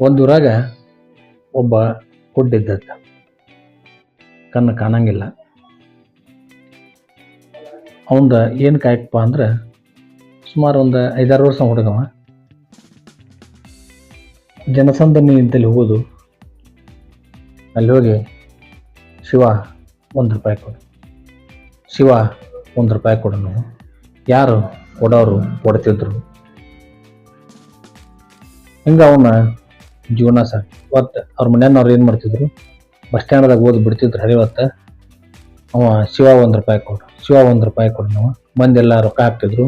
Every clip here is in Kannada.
ಒಂದು ಊರಾಗ ಒಬ್ಬ ಕುಡ್ಡಿದ್ದತ್ತ ಕಣ್ಣು ಕಾಣಂಗಿಲ್ಲ. ಅವಂದ ಏನು ಕಾಯಕಪ್ಪ ಅಂದ್ರೆ ಸುಮಾರು ಒಂದು ಐದಾರು ವರ್ಷ ಹುಡುಗವ. ಜನಸಂದಣಿ ಅಂತಲ್ಲಿ ಹೋಗೋದು ಅಲ್ಲಿ ಹೋಗಿ ಶಿವ ಒಂದು ರೂಪಾಯಿ ಕೊಡು. ಶಿವ ಒಂದು ರೂಪಾಯಿ ಕೊಡೋನು ಯಾರು ಕೊಡೋರು ಕೊಡ್ತಿದ್ರು. ಹಿಂಗೆ ಅವನ ಜೀವನ ಸಾಕು ಒಟ್ಟು ಅವ್ರ ಮನೆಯವ್ರು ಏನು ಮಾಡ್ತಿದ್ರು? ಬಸ್ ಸ್ಟ್ಯಾಂಡ್ದಾಗ ಓದಿ ಬಿಡ್ತಿದ್ರು ಹರಿವತ್ತ ಅವ ಶಿವ ಒಂದು ರೂಪಾಯಿ ಕೊಡು, ಶಿವ ಒಂದು ರೂಪಾಯಿ ಕೊಡು ನಾವು. ಮಂದೆಲ್ಲ ರೊಕ್ಕ ಹಾಕ್ತಿದ್ರು.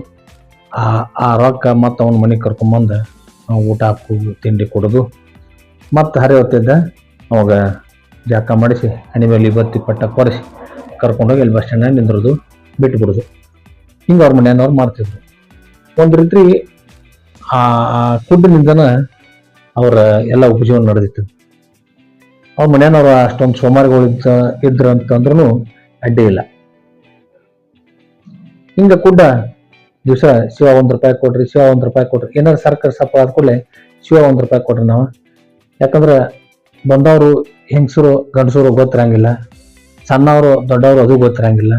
ಆ ಆ ರೊಕ್ಕ ಮತ್ತು ಅವನ ಮನೆಗೆ ಕರ್ಕೊಂಬಂದು ನಾವು ಊಟ ಹಾಕು ತಿಂಡಿ ಕೊಡೋದು. ಮತ್ತು ಹರಿವತ್ತಿದ್ದ ಅವಾಗ ಜಾಕ ಮಾಡಿಸಿ ಹಣಿ ಮೇಲೆ ಬತ್ತಿ ಪಟ್ಟ ಕೊರೆಸಿ ಕರ್ಕೊಂಡೋಗಿ ಇಲ್ಲಿ ಬಸ್ ಸ್ಟ್ಯಾಂಡ್ ನಿಂದ್ರದು, ಬಿಟ್ಬಿಡೋದು. ಹಿಂಗೆ ಅವ್ರ ಮನೆಯವ್ರು ಮಾಡ್ತಿದ್ರು. ಒಂದು ರೀತಿ ಆ ಆ ಕುಡ್ಡಿನಿಂದನ ಅವರ ಎಲ್ಲ ಉಪಜೀವನ ನಡೆದಿತ್ತು. ಅವ್ರ ಮನೆಯವ್ರ ಅಷ್ಟೊಂದು ಸೋಮಾರಿಗಳು ಇದ್ದ ಇದ್ರು ಅಂತಂದ್ರೂ ಅಡ್ಡಿ ಇಲ್ಲ. ಹಿಂಗ ಕುಡ್ಡ ದಿವಸ ಶಿವ ಒಂದು ರೂಪಾಯಿ ಕೊಡ್ರಿ ಶಿವ ಒಂದು ರೂಪಾಯಿ ಕೊಡ್ರಿ ಏನಾದ್ರು ಸರ್ಕಾರ ಸಪ್ಪ ಆದ ಕೂಡಲೇ ಶಿವ ಒಂದು ರೂಪಾಯಿ ಕೊಡ್ರಿ ನಾವು. ಯಾಕಂದ್ರೆ ಬಂದವರು ಹೆಂಗಸರು ಗಂಡಸರು ಗೊತ್ತಿರಂಗಿಲ್ಲ. ಸಣ್ಣವರು ದೊಡ್ಡವರು ಅದು ಗೊತ್ತಿರಂಗಿಲ್ಲ.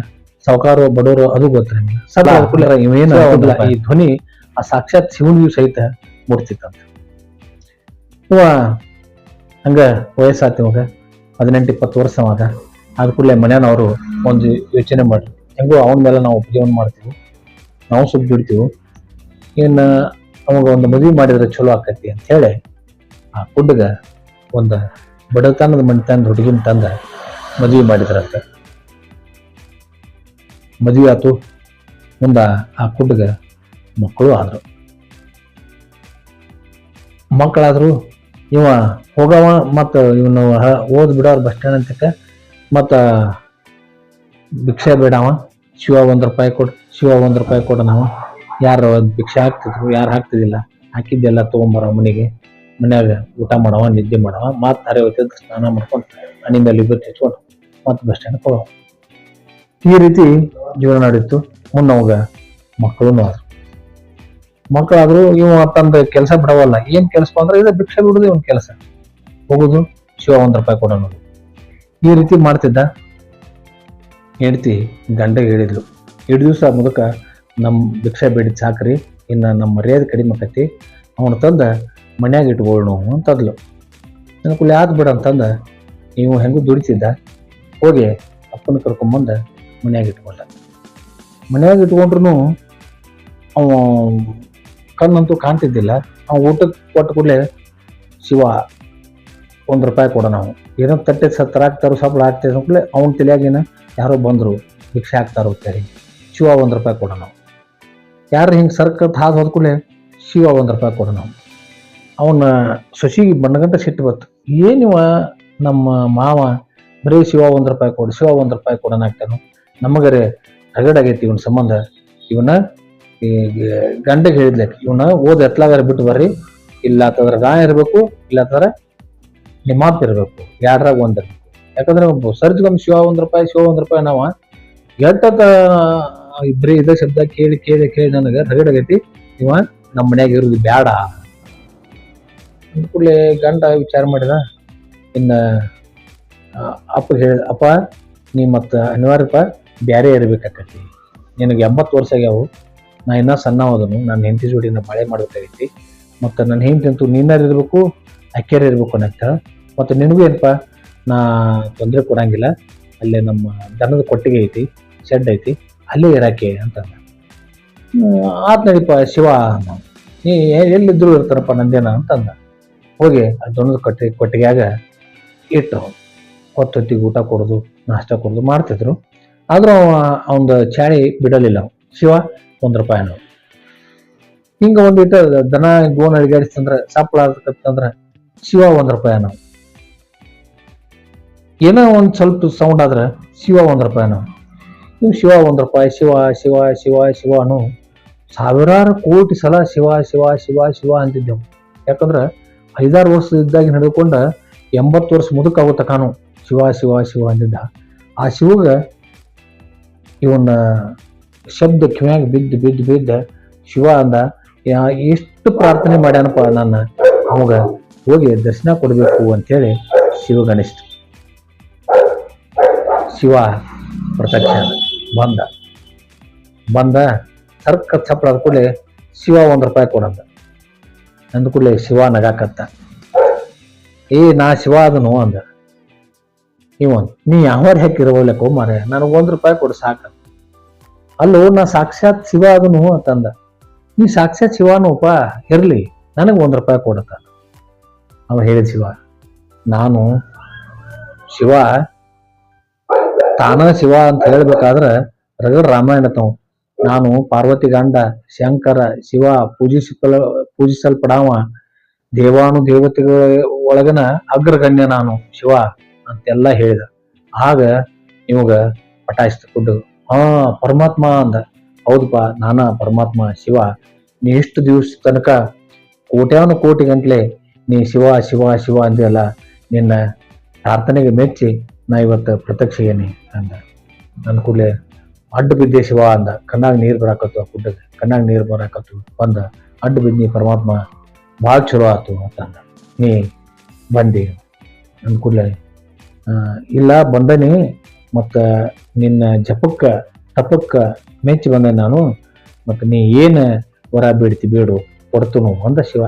ಸಾವುಕಾರು ಬಡವರು ಅದು ಗೊತ್ತಿರಂಗಿಲ್ಲ. ಸದ ಇವೇನು ಈ ಧ್ವನಿ ಆ ಸಾಕ್ಷಾತ್ ಶಿವನಿಗೂ ಸಹಿತ ಮೂರ್ತಿತ್ತಂತ. ಹಂಗ ವಯಸ್ಸಾತಿ ಇವಾಗ, ಹದಿನೆಂಟು ಇಪ್ಪತ್ತು ವರ್ಷ ಅದ ಕೂಡಲೇ ಅವರು ಒಂದು ಯೋಚನೆ ಮಾಡ್ರಿ. ಹೆಂಗೋ ಅವನ ಮೇಲೆ ನಾವು ಉಪಜೀವನ ಮಾಡ್ತೀವಿ, ನಾವು ಸುಖ ಬಿಡ್ತೀವಿ ಇನ್ನು ಅವಾಗ ಒಂದು ಮದುವೆ ಮಾಡಿದ್ರೆ ಚಲೋ ಆಕತಿ ಅಂತ ಹೇಳಿ ಆ ಹುಡುಗ ಒಂದು ಬಡತನದ ಮನೆತನದ ಹುಡುಗಿನ ತಂದ ಮದುವೆ ಮಾಡಿದ್ರಂತ. ಮದುವೆ ಆತು ಮುಂದ ಆ ಕುಡ್ಡಗ ಮಕ್ಕಳು ಆದರು. ಮಕ್ಕಳಾದ್ರು ಇವ ಹೋಗವ ಮತ್ತು ಇವನು ಓದ್ ಬಿಡೋರು ಬಸ್ ಸ್ಟ್ಯಾಂಡ್ ಅಂತಕ ಮತ್ತು ಭಿಕ್ಷೆ ಬೇಡವ. ಶಿವ ಒಂದು ರೂಪಾಯಿ ಕೊಡು, ಶಿವ ಒಂದು ರೂಪಾಯಿ ಕೊಡು ನಾವು ಯಾರು ಭಿಕ್ಷೆ ಹಾಕ್ತಿದ್ರು, ಯಾರು ಹಾಕ್ತಿದ್ದಿಲ್ಲ. ಹಾಕಿದ್ದೆಲ್ಲ ತೊಗೊಂಬರೋ ಮನೆಗೆ. ಮನ್ಯಾಗ ಊಟ ಮಾಡವ, ನಿದ್ದೆ ಮಾಡವ. ಮತ್ತು ಹರೆ ಹೋಗ್ತಿದ್ರು ಸ್ನಾನ ಮಾಡ್ಕೊಂಡು ಹಣಿ ಮೇಲೆ ಇಬ್ಬರು ಹಚ್ಕೊಂಡು ಮತ್ತು ಬಸ್ ಸ್ಟ್ಯಾಂಡ್ ಹೋಗವ. ಈ ರೀತಿ ಜೀವನ ನಡೀತು. ಮುನ್ನವಾಗ ಮಕ್ಕಳು ಆದ್ರು. ಮಕ್ಕಳಾದ್ರು ಇವ ತಂದ ಕೆಲಸ ಬಿಡವಲ್ಲ. ಏನ್ ಕೆಲಸ ಅಂದ್ರೆ ಇದು ಭಿಕ್ಷೆ ಬಿಡುದು ಇವನ್ ಕೆಲಸ. ಹೋಗುದು, ಶಿವ ಒಂದ್ ರೂಪಾಯಿ ಕೊಡೋನು ಈ ರೀತಿ ಮಾಡ್ತಿದ್ದ. ಹೆಂಡತಿ ಗಂಡ ಹೇಳಿದ್ಲು, ಎರಡು ದಿವಸ ಮುದಕ ನಮ್ಮ ಭಿಕ್ಷೆ ಬೇಡಿದ್ ಸಾಕ್ರಿ, ಇನ್ನು ನಮ್ಮ ಮರ್ಯಾದೆ ಕಡಿಮೆ ಆಕತಿ. ಅವನು ತಂದ ಮನ್ಯಾಗ ಇಟ್ಕೊಳ್ಳು ನನ್ನ ನನಗೆ ಆದ್ ಬಿಡ ಅಂತಂದ ನೀವು ಹೆಂಗೂ ದುಡಿತಿದ್ದ. ಹೋಗಿ ಅಪ್ಪನ ಕರ್ಕೊಂಬಂದ ಮನ್ಯಾಗ ಇಟ್ಕೊಂಡ. ಮನ್ಯಾಗ ಇಟ್ಕೊಂಡ್ರು ಅವ ಕಣ್ಣಂತೂ ಕಾಣ್ತಿದ್ದಿಲ್ಲ. ಅವ ಊಟಕ್ಕೆ ಕೊಟ್ಟ ಕೂಡಲೇ ಶಿವ ಒಂದು ರೂಪಾಯಿ ಕೊಡ ನಾವು. ಏನೋ ತಟ್ಟೆ ಸತ್ತರ ಹಾಕ್ತಾರೋ ಸಪ್ಳ ಹಾಕ್ತಾರೆ ಕೂಡಲೇ ಅವ್ನು ತಿಳಿಯಾಗಿನ ಯಾರೋ ಬಂದರು, ಭಿಕ್ಷೆ ಹಾಕ್ತಾರೋ ಅಂತೇಳಿ ಶಿವ ಒಂದು ರೂಪಾಯಿ ಕೊಡ ನಾವು. ಯಾರು ಹಿಂಗೆ ಸರ್ಕತ್ ಹಾದು ಹೋದ ಕೂಡಲೇ ಶಿವ ಒಂದು ರೂಪಾಯಿ ಕೊಡ ನಾವು. ಅವನ ಶಶಿಗೆ ಬಣ್ಣಗಂಟ ಸಿಟ್ಟು ಬತ್ತು ಏನಿವ ನಮ್ಮ ಮಾವ ಬರೀ ಶಿವ ಒಂದು ರೂಪಾಯಿ ಕೊಡು, ಶಿವ ಒಂದು ರೂಪಾಯಿ ಕೊಡೋಣ ಆಗ್ತಾನು. ನಮಗರೆ ರಗಡಾಗೈತಿ ಇವನ ಸಂಬಂಧ. ಇವನ ಈ ಗಂಡಗೆ ಹೇಳಿದ್ಲೆ, ಇವನ ಓದ್ ಎತ್ಲಾಗಾರ ಬಿಟ್ಟು ಬರ್ರಿ. ಇಲ್ಲ ಅಂತಂದ್ರೆ ನಾ ಇರ್ಬೇಕು ಇಲ್ಲ ಅಂತಂದ್ರೆ ನಿಮ್ಮ ಇರ್ಬೇಕು. ಎರಡ್ರಾಗ ಒಂದ್ ಯಾಕಂದ್ರೆ ಸರ್ಜ್ಗೊಮ್ಮೆ ಶಿವ ಒಂದ್ ರೂಪಾಯಿ, ಶಿವ ಒಂದ್ ರೂಪಾಯಿ ನಾವ ಎಟ್ಟತ್ತ ಇಬ್ರಿ ಇದ ಶಬ್ದ ಕೇಳಿ ಕೇಳಿ ಕೇಳಿ ನನಗೆ ರಗಡಾಗೈತಿ ಇವ ನಮ್ಮ ಮನ್ಯಾಗ ಇರುದು ಬ್ಯಾಡ. ಕೂಡಲೇ ಗಂಡ ವಿಚಾರ ಮಾಡಿದ, ಇನ್ನ ಅಪ್ಪ ಹೇಳ ಅಪ್ಪ, ನೀ ಮತ್ತು ಅನಿವಾರ್ಯಪ್ಪ, ಬ್ಯಾರೆ ಇರ್ಬೇಕಾಕತಿ ನಿನಗೆ ಎಂಬತ್ತು ವರ್ಷ ಆಗ್ಯಾವು. ನಾ ಇನ್ನೂ ಸಣ್ಣ ಹೋದನು ನನ್ನ ಹೆಂಡತಿ ಜೋಡಿ ನಾ ಬಾಳೆ ಮಾಡ್ಬೇಕಾಗೈತಿ ಮತ್ತು ನನ್ನ ಹೆಂಡತಿ ಅಂತೂ ನಿನ್ನಾರು ಇರಬೇಕು, ಅಕ್ಕಿಯಾರ ಇರಬೇಕು ಅನ್ನತ್ತ ಮತ್ತು ನಿನಗೂ ಏನಪ್ಪ, ನಾ ತೊಂದರೆ ಕೊಡಂಗಿಲ್ಲ. ಅಲ್ಲೇ ನಮ್ಮ ದನದ ಕೊಟ್ಟಿಗೆ ಐತಿ ಶೆಡ್ ಐತಿ, ಅಲ್ಲೇ ಇರಾಕೆ ಅಂತ ಆತ್ ನಡಿಪ, ಶಿವ. ನೀ ಎಲ್ಲಿದ್ರು ಇರ್ತಾರಪ್ಪ ನಂದೇನ ಅಂತಂದ ಹೋಗಿ ಆ ದೊಣ್ಣದ ಕೊಟ್ಟಿ, ಕೊಟ್ಟಿಗೆಯಾಗ ಇಟ್ಟು ಹೊತ್ತೊತ್ತಿಗೆ ಊಟ ಕೊಡೋದು, ನಾಷ್ಟ ಕೊಡೋದು ಮಾಡ್ತಿದ್ರು. ಆದರೂ ಅವ, ಅವಂದು ಚಾಳಿ ಬಿಡಲಿಲ್ಲ. ಶಿವ ಒಂದ್ ರೂಪಾಯಿನೂ ಹಿಂಗೆ ಒಂದಿಟ್ಟು ದನ, ಗೋನ್ ಅಡಿಗಾಡಿಸ್ತಂದ್ರೆ ಸಪ್ಪಳ ಆದಕತ್ತಂದ್ರ ಶಿವ ಒಂದು ರೂಪಾಯಿ ನಾವು ಏನೋ ಒಂದು ಸ್ವಲ್ಪ ಸೌಂಡ್ ಆದ್ರ ಶಿವ ಒಂದು ರೂಪಾಯಿ ನಾವು ಶಿವ ಒಂದು ರೂಪಾಯಿ, ಶಿವ ಶಿವ ಶಿವ ಶಿವನು ಸಾವಿರಾರು ಕೋಟಿ ಸಲ ಶಿವ ಶಿವ ಶಿವ ಶಿವ ಅಂತಿದ್ದೆವು. ಯಾಕಂದ್ರೆ ಐದಾರು ವರ್ಷ ಇದ್ದಾಗ ಹಿಡಿದುಕೊಂಡ ಎಂಬತ್ತು ವರ್ಷ ಮುದುಕಾಗೋ ತಕಾನು ಶಿವ ಶಿವ ಶಿವ ಅಂದಿದ್ದ ಆ ಶಿವಗ ಇವನ್ನ ಶಬ್ದ ಕಿವ್ಯಾಗ ಬಿದ್ದು ಬಿದ್ದು ಬಿದ್ದ ಶಿವ ಅಂದ ಎಷ್ಟು ಪ್ರಾರ್ಥನೆ ಮಾಡ್ಯಾನಪ್ಪ ನನ್ನ? ಅವಾಗ ಹೋಗಿ ದರ್ಶನ ಕೊಡಬೇಕು ಅಂತೇಳಿ ಶಿವ ಗಣೇಶ ಶಿವ ಪ್ರತ್ಯಕ್ಷ ಆದ. ಬಂದ ಬಂದ ಸರ್ಕ ಚಪ್ಪಳದ ಕೂಡಲೇ ಶಿವ ಒಂದು ರೂಪಾಯಿ ಕೊಡಂದ ಅಂದ ಕೂಡಲೇ ಶಿವ ನಗಾಕತ್ತ. ಏ, ನಾ ಶಿವ ಅದನು ಅಂದ. ಇವ, ನೀ ಯಾವ ಹಾಕಿರೋ ಮಾರೆ ನನಗೆ ಒಂದು ರೂಪಾಯಿ ಕೊಡು ಸಾಕ. ಅಲ್ಲೋ, ನಾ ಸಾಕ್ಷಾತ್ ಶಿವ ಅದನು ಅಂತಂದ. ನೀ ಸಾಕ್ಷಾತ್ ಶಿವನೂಪ, ಇರ್ಲಿ, ನನಗೆ ಒಂದು ರೂಪಾಯಿ ಕೊಡತ. ಅವ ಹೇಳಿದ ಶಿವ, ನಾನು ಶಿವ, ತಾನ ಶಿವ ಅಂತ ಹೇಳ್ಬೇಕಾದ್ರ ರಗಡ್ ರಾಮಾಯಣ ತಾವು ನಾನು ಪಾರ್ವತಿ ಗಂಡ, ಶಂಕರ, ಶಿವ ಪೂಜಿಸಲ್ ಪೂಜಿಸಲ್ಪಡಾವ. ದೇವಾನು ದೇವತೆಗಳ ಒಳಗನ ಅಗ್ರಗಣ್ಯ ನಾನು, ಶಿವ ಅಂತೆಲ್ಲ ಹೇಳಿದ. ಆಗ ನಿಮಗ ಪಟಾಯಿಸ್ತು ಕುಡ್ಡು ಹಾ ಪರಮಾತ್ಮ ಅಂದ. ಹೌದಪ್ಪ, ನಾನಾ ಪರಮಾತ್ಮ, ಶಿವ, ನೀ ಇಷ್ಟು ದಿವಸ ತನಕ ಕೋಟ್ಯಾನು ಕೋಟಿ ಗಂಟ್ಲೆ ನೀ ಶಿವ ಶಿವ ಶಿವ ಅಂದಿಯಲ್ಲ, ನಿನ್ನ ಪ್ರಾರ್ಥನೆಗೆ ಮೆಚ್ಚಿ ನಾ ಇವತ್ತು ಪ್ರತ್ಯಕ್ಷಗೇನಿ ಅಂದ. ನನ್ನ ಕೂಡಲೇ ಅಡ್ಡ ಬಿದ್ದೆ ಶಿವ ಅಂದ. ಕಣ್ಣಾಗ ನೀರು ಬರಾಕತ್ತು ಆ ಗುಡ್ಡಕ್ಕೆ ಕಣ್ಣಾಗ ನೀರು ಬರಾಕತ್ತು ಬಂದ. ಅಡ್ಡ ಬಿದ್ದಿ ಪರಮಾತ್ಮ ಭಾಳ ಚಲೋ ಆಯ್ತು ಅಂತ ಅಂದ. ನೀ ಬಂದಿ. ನನ್ನ ಕೂಡಲೇ ಇಲ್ಲ ಬಂದನಿ. ಮತ್ತು ನಿನ್ನ ಜಪಕ್ಕ, ತಪಕ್ಕ ಮೆಚ್ಚಿ ಬಂದೆ ನಾನು. ಮತ್ತು ನೀ ಏನು ವರ ಬೇಡ್ತಿ ಬೇಡು, ಕೊಡ್ತನು ಅಂದ ಶಿವ.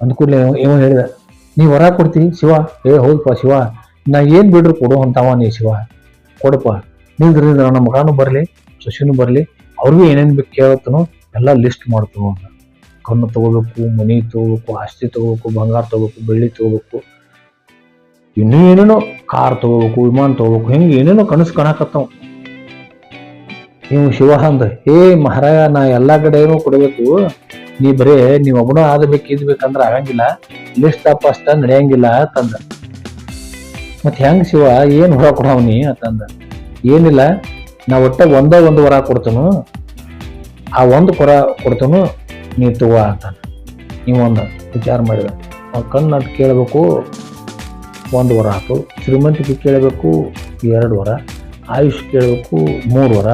ಅಂದ ಕೂಡಲೇ ಹೇಳಿದೆ, ನೀ ವರ ಕೊಡ್ತಿ ಶಿವ? ಏ, ಹೌದಪ್ಪ ಶಿವ. ನಾ ಏನು ಬಿಡ್ರು ಕೊಡು ಅಂತಾವ ನೀ ಶಿವ. ಕೊಡಪ್ಪ. ನಿಂದ್ರಿ ನಮ್ಮ ಮಗನೂ ಬರಲಿ, ಸೊಸಿನೂ ಬರಲಿ, ಅವ್ರಿಗೂ ಏನೇನು ಬೇಕು ಕೇಳತ್ತನು ಎಲ್ಲ ಲಿಸ್ಟ್ ಮಾಡ್ತನು ಅಂತ ಕಣ್ಣು ತಗೋಬೇಕು, ಮನಿ ತಗೋಬೇಕು, ಆಸ್ತಿ ತಗೋಬೇಕು, ಬಂಗಾರ ತಗೋಬೇಕು, ಬೆಳ್ಳಿ ತಗೋಬೇಕು. ಇನ್ನೂ ಏನೇನೋ ಕಾರ್ ತಗೋಬೇಕು, ವಿಮಾನ ತಗೋಬೇಕು, ಹಿಂಗೆ ಏನೇನೋ ಕನಸು ಕಾಣಕತ್ತವ. ನೀವು ಶಿವ ಅಂದ ಏ ಮಹಾರಾಯ, ನಾ ಎಲ್ಲಾ ಕಡೆನೂ ಕೊಡಬೇಕು. ನೀ ಬರೇ, ನೀವ್ ಒಬ್ಬನ ಆದಬೇಕು ಇದ್ ಬೇಕಂದ್ರ ಆಗಂಗಿಲ್ಲ ಲಿಸ್ಟ್ ಅಷ್ಟ ನಡೆಯಂಗಿಲ್ಲ ಅಂತಂದ. ಮತ್ತೆ ಹೆಂಗ್ ಶಿವ, ಏನು ಹೊರ ಕೊಡವನಿ ಅಂತಂದ. ಏನಿಲ್ಲ, ನಾ ಒಟ್ಟ ಒಂದ ಒಂದು ವರ ಕೊಡ್ತನು. ಆ ಒಂದು ಕೊರ ಕೊಡ್ತನು, ನೀ ತಗೋ ಅಂತ ನೀವೊಂದ ವಿಚಾರ ಮಾಡಿದ. ಕಣ್ಣು ಕೇಳಬೇಕು. ಒಂದು ವರ ಆಯಿತು ಶ್ರೀಮಂತಿಕೆ ಕೇಳಬೇಕು, ಎರಡು ವರ. ಆಯುಷ್ ಕೇಳಬೇಕು, ಮೂರು ವರ.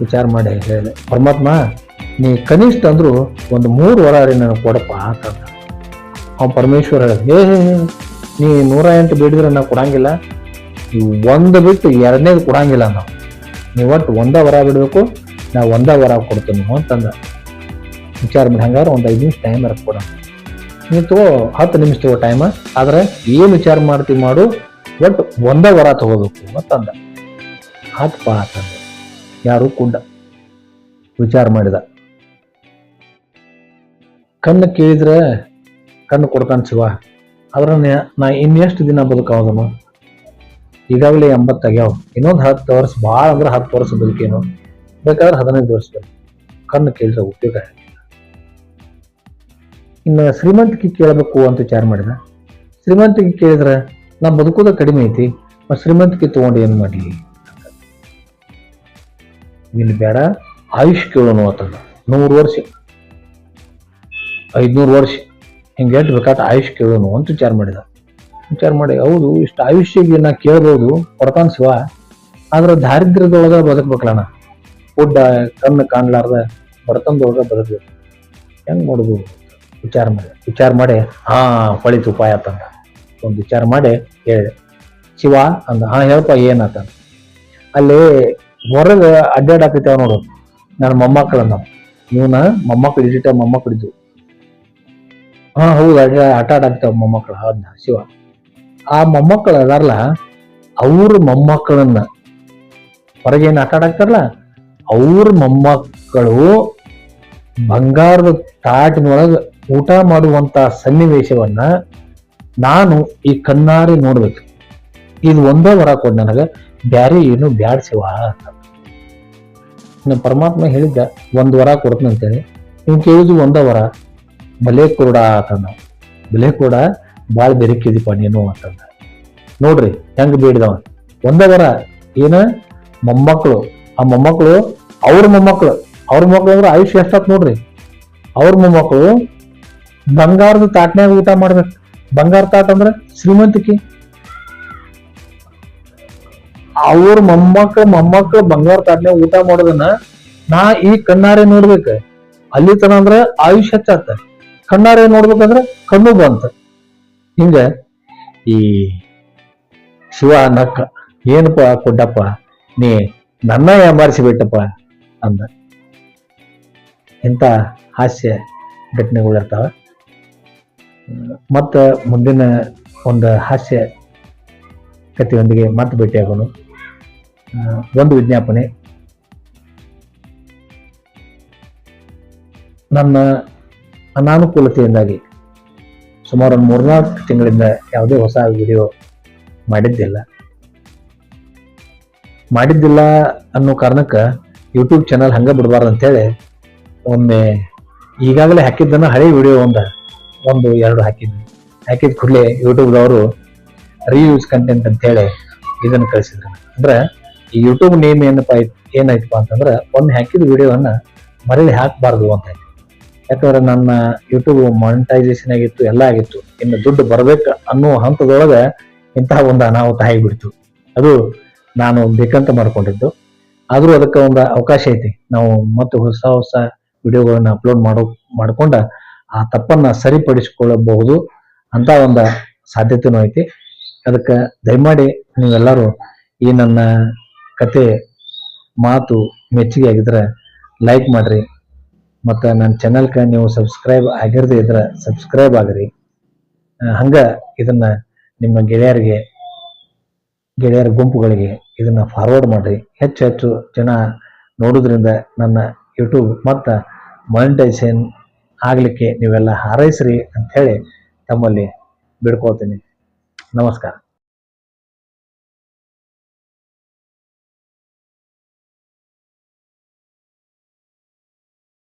ವಿಚಾರ ಮಾಡಿ ಹೇಳಿದೆ ಪರಮಾತ್ಮ, ನೀ ಕನಿಷ್ಠ ಅಂದರೂ ಒಂದು ಮೂರು ವರ ರೀ ನನಗೆ ಕೊಡಪ್ಪ ಅಂತ ಅವ್ನು ಪರಮೇಶ್ವರ ಹೇಳಿದ ಏ ನೀ ನೂರ ಎಂಟು ಬಿಡಿದ್ರೆ ನಾ ಕೊಡಂಗಿಲ್ಲ. ಒಂದು ಬಿಟ್ಟು ಎರಡನೇದು ಕೊಡಂಗಿಲ್ಲ ನಾವು ನೀವು ಒಟ್ಟು ಒಂದೇ ವರ ಬಿಡಬೇಕು, ನಾ ಒಂದೇ ವರ ಕೊಡ್ತೀನಿ ಅಂತಂದ. ವಿಚಾರ ಮಾಡಿ ಹಂಗಾರೆ ಒಂದು ಐದು ನಿಮಿಷ ಟೈಮ್ ಇರಕ್ಕೆ ನೀವು ತಗೋ, ಹತ್ತು ನಿಮಿಷ ತಗೋ ಟೈಮ್ ಆದ್ರೆ ಏನು ವಿಚಾರ ಮಾಡ್ತಿ ಮಾಡು ಒಟ್ಟು ಒಂದೇ ವರ ತಗೋಬೇಕು ಅಂತಂದ. ಆತ್ಪ ಅಂತಂದ. ಯಾರು ಕುಂಡ. ವಿಚಾರ ಮಾಡಿದ. ಕಣ್ಣು ಕೇಳಿದ್ರೆ ಕಣ್ಣು ಕೊಡ್ತಾನೆ ಶಿವ. ಆದ್ರೆ ನ- ಇನ್ನೆಷ್ಟು ದಿನ ಬದುಕಾವುದನು ಈಗಾಗಲೇ ಎಂಬತ್ತಾಗ್ಯಾವ ಇನ್ನೊಂದು ಹತ್ತು ವರ್ಷ ಭಾಳ ಅಂದ್ರೆ ಹತ್ತು ವರ್ಷ ಬದುಕೇನು? ಬೇಕಾದ್ರೆ ಹದಿನೈದು ವರ್ಷ ಕಣ್ಣು ಕೇಳಿದ್ರೆ ಉಪಯೋಗ. ಇನ್ನು ಶ್ರೀಮಂತಿಕೆ ಕೇಳಬೇಕು ಅಂತ ವಿಚಾರ ಮಾಡಿದ ಶ್ರೀಮಂತಿಕೆ ಕೇಳಿದ್ರೆ ನಾ ಬದುಕೋದ ಕಡಿಮೆ ಐತಿ, ಮತ್ತು ಶ್ರೀಮಂತಿಕೆ ತೊಗೊಂಡು ಏನು ಮಾಡಲಿ? ಇಲ್ಲಿ ಬೇಡ ಆಯುಷ್ ಕೇಳೋನು ಅಂತಂದ. ನೂರು ವರ್ಷ. ಐದ್ನೂರು ವರ್ಷ. ಹಿಂಗೆ ಎಷ್ಟು ಬೇಕಾದ ಆಯುಷ್ ಕೇಳೋನು ಅಂತ ವಿಚಾರ ಮಾಡಿದ. ವಿಚಾರ ಮಾಡಿ, ಹೌದು, ಇಷ್ಟು ಆಯುಷ್ಯಗೆ ನಾ ಕೇಳ್ಬೋದು ಶಿವ, ಆದ್ರೆ ದಾರಿದ್ರ್ಯದೊಳಗ ಬದುಕ್ಬೇಕಲ್ಲಣ್ಣ. ಫುಡ್ ಕಣ್ಣು ಕಾಣ್ಲಾರ್ದ ಬಡತನದೊಳಗ ಬದುಕಬೇಕು. ಹೆಂಗೆ ಮಾಡುದು? ವಿಚಾರ ಮಾಡಿ. ವಿಚಾರ ಮಾಡಿ, ಹಾ, ಹೊಳಿತು ಉಪಾಯ ತಂದ ಒಂದು ವಿಚಾರ ಮಾಡಿ ಹೇಳಿದೆ ಶಿವ ಅಂದ, ಹಾ, ಹೇಳಪ್ಪ ಏನಾತಂದ ಅಲ್ಲಿ ಹೊರಗೆ ಅಡ್ಡಾಡಕತ್ತೇವ ನೋಡು. ನನ್ನ ಮೊಮ್ಮಕ್ಕಳನ್ನ. ಇವನ ಮೊಮ್ಮಕ್ಕಳು ಇಡಿಟ ಮೊಮ್ಮಕ್ಕಳು ಇದ್ವು. ಹಾ, ಹೌದು, ಅಡ್ಡ, ಆಟ ಮೊಮ್ಮಕ್ಕಳು, ಹೌದ, ಶಿವ. ಆ ಮೊಮ್ಮಕ್ಕಳು ಅದಾರಲ್ಲ ಅವ್ರ ಮೊಮ್ಮಕ್ಕಳನ್ನ. ಹೊರಗೇನು ಆಟ ಆಡಾಕ್ತಾರಲ್ಲ ಅವ್ರ ಮೊಮ್ಮಕ್ಕಳು ಬಂಗಾರದ ತಾಟಿನೊಳಗ ಊಟ ಮಾಡುವಂತ ಸನ್ನಿವೇಶವನ್ನ ನಾನು ಈ ಕಣ್ಣಾರೆ ನೋಡ್ಬೇಕು. ಇದು ಒಂದೇ ವರ ಕೊಡ್ ನನಗೆ, ಬ್ಯಾರೆ ಏನು ಬ್ಯಾಡ್ ಅಂತ. ಇನ್ನು ಪರಮಾತ್ಮ ಹೇಳಿದ್ದ, ಒಂದು ವರ ಕೊಡ್ತೀನಿ ನೀವು ಕೇಳಿದ್ದು ಒಂದೇ ವರ. ಬಲೆ ಕೊಡ ಅಂತಂದ ಬಲೆ ಕೂಡ? ಭಾಳ ಬೆರಕಿದಿಪ್ಪ ನೀನು ಅಂತಂದ ನೋಡ್ರಿ, ಹೆಂಗ್ ಬೇಡಿದವ. ಒಂದೇ ವರ. ಏನ? ಮೊಮ್ಮಕ್ಕಳು ಆ ಮೊಮ್ಮಕ್ಕಳು ಅವ್ರ ಮೊಮ್ಮಕ್ಕಳು ಅವ್ರ ಮಕ್ಕಳು ಅಂದ್ರೆ ಆಯುಷ್ಯ ಎಷ್ಟಾತ್ ನೋಡ್ರಿ? ಅವ್ರ ಮೊಮ್ಮಕ್ಕಳು ಬಂಗಾರದ ತಾಟ್ನ್ಯಾಗ ಊಟ ಮಾಡ್ಬೇಕು. ಬಂಗಾರ ತಾಟ್ ಅಂದ್ರೆ ಶ್ರೀಮಂತಿಕೆ. ಅವ್ರ ಮೊಮ್ಮಕ್ಕಳು ಮೊಮ್ಮಕ್ಕಳು ಬಂಗಾರ ತಾಟ್ನ್ಯಾಗ ಊಟ ಮಾಡೋದನ್ನ ನಾ ಈ ಕಣ್ಣಾರೆ ನೋಡ್ಬೇಕು. ಅಲ್ಲಿ ತನ ಅಂದ್ರ ಆಯುಷ್ ಹೆಚ್ಚಾತ. ಕಣ್ಣಾರೆ ನೋಡ್ಬೇಕಂದ್ರೆ ಕಣ್ಣು ಬಂತ. ಹಿಂಗ ಈ ಶಿವ ನಕ್ಕ, ಏನಪ್ಪ ಕೊಡ್ಡಪ್ಪ, ನೀ ನನ್ನ ಯಾಮಾರಿಸಿ ಬಿಟ್ಟಪ್ಪ ಅಂದ. ಇಂಥ ಹಾಸ್ಯ ಘಟನೆಗಳು ಮತ್ತು ಮುಂದಿನ ಒಂದು ಹಾಸ್ಯ ಕಥೆಯೊಂದಿಗೆ ಮತ್ತೆ ಭೇಟಿಯಾಗೋಣ. ಒಂದು ವಿಜ್ಞಾಪನೆ. ನನ್ನ ಅನಾನುಕೂಲತೆಯಿಂದಾಗಿ ಸುಮಾರು ಒಂದು ಮೂರ್ನಾಲ್ಕು ತಿಂಗಳಿಂದ ಯಾವುದೇ ಹೊಸ ವಿಡಿಯೋ ಮಾಡಿದ್ದಿಲ್ಲ. ಮಾಡಿದ್ದಿಲ್ಲ ಅನ್ನೋ ಕಾರಣಕ್ಕೆ ಯೂಟ್ಯೂಬ್ ಚಾನಲ್ ಹಂಗೆ ಬಿಡಬಾರ್ದು ಅಂತೇಳಿ ಒಮ್ಮೆ ಈಗಾಗಲೇ ಹಾಕಿದ್ದನ್ನು ಹಳೆ ವಿಡಿಯೋ ಒಂದು ಒಂದು, ಎರಡು ಹಾಕಿದ್ವಿ. ಹಾಕಿದ ಕೂಡಲೇ ಯೂಟ್ಯೂಬ್ದವರು ರೀಯೂಸ್ ಕಂಟೆಂಟ್ ಅಂತೇಳಿ ಇದನ್ನು ಕಳಿಸಿದ್ರು. ಅಂದ್ರೆ ಈ ಯೂಟ್ಯೂಬ್ ನೇಮ್ ಏನಪ್ಪ ಏನಾಯ್ತಪ್ಪ ಅಂತಂದ್ರೆ ಒಮ್ಮೆ ಹಾಕಿದ ವಿಡಿಯೋವನ್ನ ಮರಳಿ ಹಾಕಬಾರ್ದು ಅಂತ. ಯಾಕಂದ್ರೆ ನನ್ನ ಯೂಟ್ಯೂಬ್ ಮಾನಿಟೈಸೇಷನ್ ಆಗಿತ್ತು, ಎಲ್ಲ ಆಗಿತ್ತು. ಇನ್ನು ದುಡ್ಡು ಬರ್ಬೇಕು ಅನ್ನೋ ಹಂತದೊಳಗೆ ಇಂತಹ ಒಂದು ಅನಾಹುತ ಆಗಿಬಿಡ್ತು. ಅದು ನಾನು ಬೇಕಂತ ಮಾಡ್ಕೊಂಡಿದ್ದು. ಆದರೂ ಅದಕ್ಕೆ ಒಂದು ಅವಕಾಶ ಐತಿ. ನಾವು ಮತ್ತೆ ಹೊಸ ಹೊಸ ವಿಡಿಯೋಗಳನ್ನ ಅಪ್ಲೋಡ್ ಮಾಡೋ, ಮಾಡ್ಕೊಂಡ ಆ ತಪ್ಪನ್ನ ಸರಿಪಡಿಸಿಕೊಳ್ಳಬಹುದು ಅಂತ ಒಂದು ಸಾಧ್ಯತೆನೂ ಐತಿ. ಅದಕ್ಕೆ ದಯಮಾಡಿ ನೀವೆಲ್ಲರೂ ಈ ನನ್ನ ಕತೆ ಮಾತು ಮೆಚ್ಚುಗೆ ಆಗಿದ್ರೆ ಲೈಕ್ ಮಾಡ್ರಿ. ಮತ್ತು ನನ್ನ ಚಾನಲ್ಗೆ ನೀವು ಸಬ್ಸ್ಕ್ರೈಬ್ ಆಗಿರದೇ ಇದ್ರೆ ಸಬ್ಸ್ಕ್ರೈಬ್ ಆಗ್ರಿ. ಹಂಗೆ ಇದನ್ನ ನಿಮ್ಮ ಗೆಳೆಯರಿಗೆ, ಗೆಳೆಯರ ಗುಂಪುಗಳಿಗೆ ಇದನ್ನ ಫಾರ್ವರ್ಡ್ ಮಾಡಿರಿ. ಹೆಚ್ಚು ಹೆಚ್ಚು ಜನ ನೋಡೋದ್ರಿಂದ ನನ್ನ ಯೂಟ್ಯೂಬ್ ಮತ್ತು ಮಾನಿಟೈಸೇಷನ್ ಆಗಲಿಕ್ಕೆ ನೀವೆಲ್ಲ ಹಾರೈಸ್ರಿ ಹೇಳಿ ತಮ್ಮಲ್ಲಿ ಬಿಡ್ಕೊಳ್ತೀನಿ. ನಮಸ್ಕಾರ.